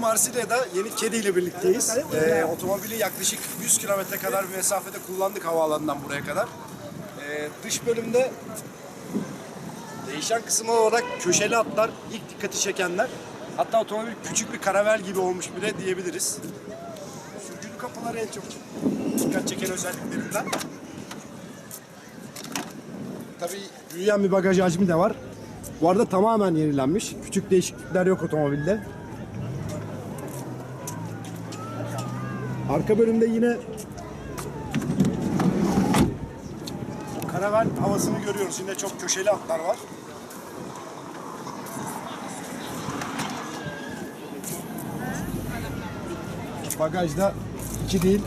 Marsilya'da yeni kedi ile birlikteyiz. Ee, otomobili yaklaşık 100 kilometre kadar bir mesafede kullandık havaalanından buraya kadar. Ee, dış bölümde değişen kısım olarak köşeli hatlar ilk dikkati çekenler. Hatta otomobil küçük bir karavel gibi olmuş bile diyebiliriz. Sürgülü kapıları en çok dikkat çeken özelliklerinden. Tabii büyüyen bir bagaj hacmi de var. Bu arada tamamen yenilenmiş. Küçük değişiklikler yok otomobilde. Arka bölümde yine o karavel havasını görüyoruz. Yine çok köşeli hatlar var. Bagajda 2 değil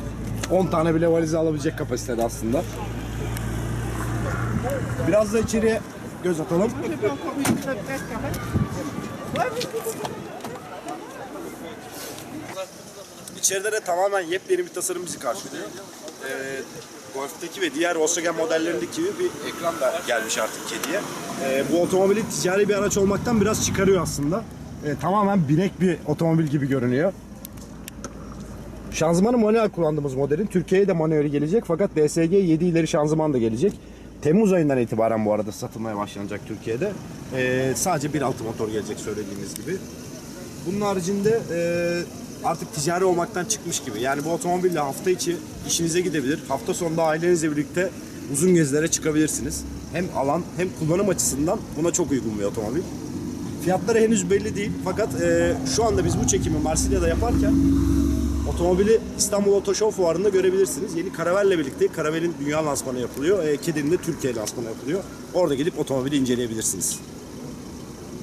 10 tane bile valizi alabilecek kapasitede aslında. Biraz da içeriye göz atalım. İçeride de tamamen yepyeni bir tasarım bizi karşılıyor. Ee, Golf'teki ve diğer Volkswagen modellerindeki gibi bir ekran da gelmiş artık kediye. Ee, bu otomobili ticari bir araç olmaktan biraz çıkarıyor aslında. Ee, tamamen binek bir otomobil gibi görünüyor. Şanzımanı manuel kullandığımız modelin Türkiye'ye de manueli gelecek fakat DSG 7 ileri şanzıman da gelecek. Temmuz ayından itibaren bu arada satılmaya başlanacak Türkiye'de. Ee, sadece 1.6 motor gelecek söylediğimiz gibi. Bunun haricinde e, artık ticari olmaktan çıkmış gibi. Yani bu otomobille hafta içi işinize gidebilir. Hafta sonunda ailenizle birlikte uzun gezilere çıkabilirsiniz. Hem alan hem kullanım açısından buna çok uygun bir otomobil. Fiyatları henüz belli değil fakat e, şu anda biz bu çekimi Marsilya'da yaparken otomobili İstanbul Oto Show fuarında görebilirsiniz. Yeni Karavel'le birlikte Karavel'in dünya lansmanı yapılıyor. E, Kedi'nin de Türkiye lansmanı yapılıyor. Orada gelip otomobili inceleyebilirsiniz.